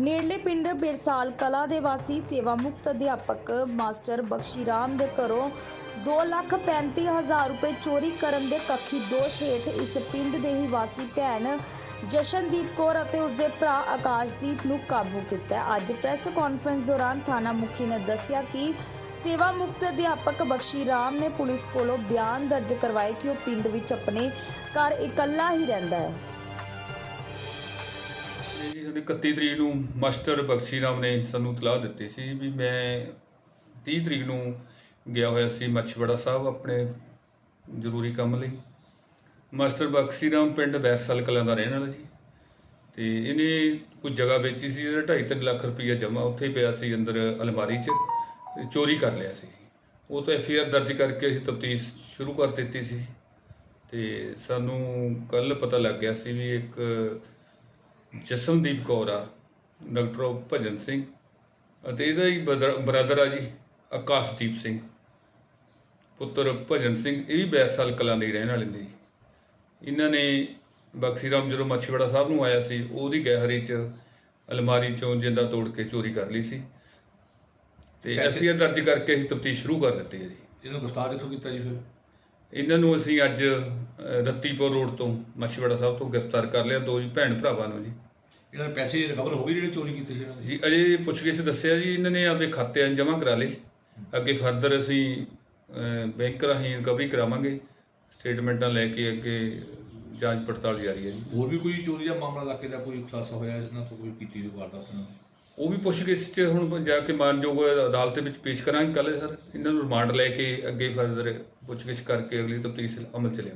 ਨੇੜਲੇ ਪਿੰਡ ਬਿਰਸਾਲ ਕਲਾ ਦੇ ਵਾਸੀ ਸੇਵਾ ਮੁਕਤ ਅਧਿਆਪਕ ਮਾਸਟਰ ਬਖਸ਼ੀ ਰਾਮ ਦੇ ਘਰੋਂ 235000 ਰੁਪਏ ਚੋਰੀ ਕਰਨ ਦੇ ਕੱਖੀ ਦੋਸ਼ ਹੇਠ ਇਸ ਪਿੰਡ ਦੇ ਹੀ ਵਾਸੀ ਭੈਣ ਜਸ਼ਨਦੀਪ ਕੌਰ ਅਤੇ ਉਸਦੇ ਭਰਾ ਆਕਾਸ਼ਦੀਪ ਨੂੰ ਕਾਬੂ ਕੀਤਾ ਅੱਜ ਪ੍ਰੈਸ ਕਾਨਫਰੰਸ ਦੌਰਾਨ ਥਾਣਾ ਮੁਖੀ ਨੇ ਦੱਸਿਆ ਕਿ ਸੇਵਾ ਮੁਕਤ ਅਧਿਆਪਕ ਬਖਸ਼ੀ ਰਾਮ ਨੇ ਪੁਲਿਸ ਕੋਲੋਂ ਬਿਆਨ ਦਰਜ ਕਰਵਾਏ ਕਿ ਉਹ ਪਿੰਡ ਵਿੱਚ ਆਪਣੇ ਘਰ ਇਕੱਲਾ ਹੀ ਰਹਿੰਦਾ ਹੈ। ਇਹ ਜੀ ਸਾਨੂੰ 31 ਤਰੀਕ ਨੂੰ ਮਾਸਟਰ ਬਖਸ਼ੀ ਰਾਮ ਨੇ ਸਾਨੂੰ ਤਲਾਹ ਦਿੱਤੀ ਸੀ ਵੀ ਮੈਂ 30 ਤਰੀਕ ਨੂੰ ਗਿਆ ਹੋਇਆ ਸੀ ਮੱਛਵੜਾ ਸਾਹਿਬ ਆਪਣੇ ਜ਼ਰੂਰੀ ਕੰਮ ਲਈ। ਮਾਸਟਰ ਬਖਸ਼ੀ ਰਾਮ ਪਿੰਡ ਬੈਰਸਲ ਕਲਾਂ ਦਾ ਰਹਿਣ ਵਾਲਾ ਜੀ ਤੇ ਇਹਨੇ ਕੁਝ ਜਗ੍ਹਾ ਵੇਚੀ ਸੀ ਜਿਹੜਾ 2.5 ਲੱਖ ਰੁਪਈਆ ਜਮ੍ਹਾਂ ਉੱਥੇ ਹੀ ਪਿਆ ਸੀ ਅੰਦਰ ਅਲਮਾਰੀ 'ਚ ਚੋਰੀ ਕਰ ਲਿਆ ਸੀ। ਉਹ ਤਾਂ ਐਫਆਈਆਰ ਦਰਜ ਕਰਕੇ ਅਸੀਂ ਤਫਤੀਸ਼ ਸ਼ੁਰੂ ਕਰ ਦਿੱਤੀ ਸੀ ਤੇ ਸਾਨੂੰ ਕੱਲ ਪਤਾ ਲੱਗ ਗਿਆ ਸੀ ਵੀ ਇੱਕ ਜਸਮਦੀਪ ਕੌਰ ਆ ਡਾਕਟਰ ਭਜਨ ਸਿੰਘ ਅਤੇ ਇਹਦਾ ਹੀ ਬ੍ਰਦਰ ਆ ਜੀ ਆਕਾਸ਼ਦੀਪ ਸਿੰਘ। ਪੁੱਤਰ ਭਜਨ ਸਿੰਘ ਇਹ ਵੀ ਬੈਸਾਲ ਕਲਾਂ ਦੇ ਰਹਿਣ ਵਾਲੇ ਨੇ ਜੀ। ਇਹਨਾਂ ਨੇ ਬਖਸ਼ੀ ਰਾਮ ਜਦੋਂ ਮੱਛੀਵਾੜਾ ਸਾਹਿਬ ਨੂੰ ਆਇਆ ਸੀ ਉਹਦੀ ਗਹਿਰੀ 'ਚ ਅਲਮਾਰੀ 'ਚੋਂ ਜਿੰਦਾ ਤੋੜ ਕੇ ਚੋਰੀ ਕਰ ਲਈ ਸੀ। ਤੇ ਐਫਆਈਆਰ ਦਰਜ ਕਰਕੇ ਅਸੀਂ ਤਫਤੀਸ਼ ਸ਼ੁਰੂ ਕਰ ਦਿੱਤੀ ਹੈ ਜੀ। ਇਹਨੂੰ ਗ੍ਰਿਫਤਾਰ ਕਿੱਥੋਂ ਕੀਤਾ ਜੀ ਫਿਰ? ਇਹਨਾਂ ਨੂੰ ਅਸੀਂ ਅੱਜ ਰੱਤੀਪੁਰ ਰੋਡ ਤੋਂ ਮੱਛੀਵਾੜਾ ਸਾਹਿਬ ਤੋਂ ਗ੍ਰਿਫਤਾਰ ਕਰ ਲਿਆ ਦੋ ਜੀ ਭੈਣ ਭਰਾਵਾਂ ਨੂੰ ਜੀ। ਇਹਨਾਂ ਦੇ ਪੈਸੇ ਰਿਕਵਰ ਹੋ ਗਏ ਜਿਹੜੇ ਚੋਰੀ ਕੀਤੇ ਸੀ ਇਹਨਾਂ ਜੀ ਅਜੇ ਪੁੱਛਗਿੱਛ ਦੱਸਿਆ ਜੀ ਇਹਨਾਂ ਨੇ ਆਪਦੇ ਖਾਤਿਆਂ 'ਚ ਜਮ੍ਹਾਂ ਕਰਾ ਲਏ। ਅੱਗੇ ਫਰਦਰ ਅਸੀਂ ਬੈਂਕ ਰਾਹੀਂ ਰਿਕਵਰੀ ਕਰਾਵਾਂਗੇ। ਸਟੇਟਮੈਂਟਾਂ ਲੈ ਕੇ ਅੱਗੇ ਜਾਂਚ ਪੜਤਾਲ ਜਾਰੀ ਹੈ ਜੀ। ਹੋਰ ਵੀ ਕੋਈ ਚੋਰੀ ਦਾ ਮਾਮਲਾ ਇਲਾਕੇ ਦਾ ਕੋਈ ਖੁਲਾਸਾ ਹੋਇਆ ਇਹਨਾਂ ਤੋਂ ਕੋਈ ਕੀਤੀ ਹੋਈ ਵਾਰਦਾਤ ਇਹਨਾਂ ਨੇ ਉਹ ਵੀ ਪੁੱਛਗਿੱਛ 'ਚ ਹੁਣ ਜਾ ਕੇ ਮਾਨਯੋਗ ਅਦਾਲਤ ਵਿੱਚ ਪੇਸ਼ ਕਰਾਂਗੇ ਕੱਲ੍ਹ ਸਰ। ਇਹਨਾਂ ਨੂੰ ਰਿਮਾਂਡ ਲੈ ਕੇ ਅੱਗੇ ਫਰਦਰ ਪੁੱਛਗਿੱਛ ਕਰਕੇ ਅਗਲੀ ਤਫਤੀਸ਼ ਅਮਲ ਚ ਲਿਆ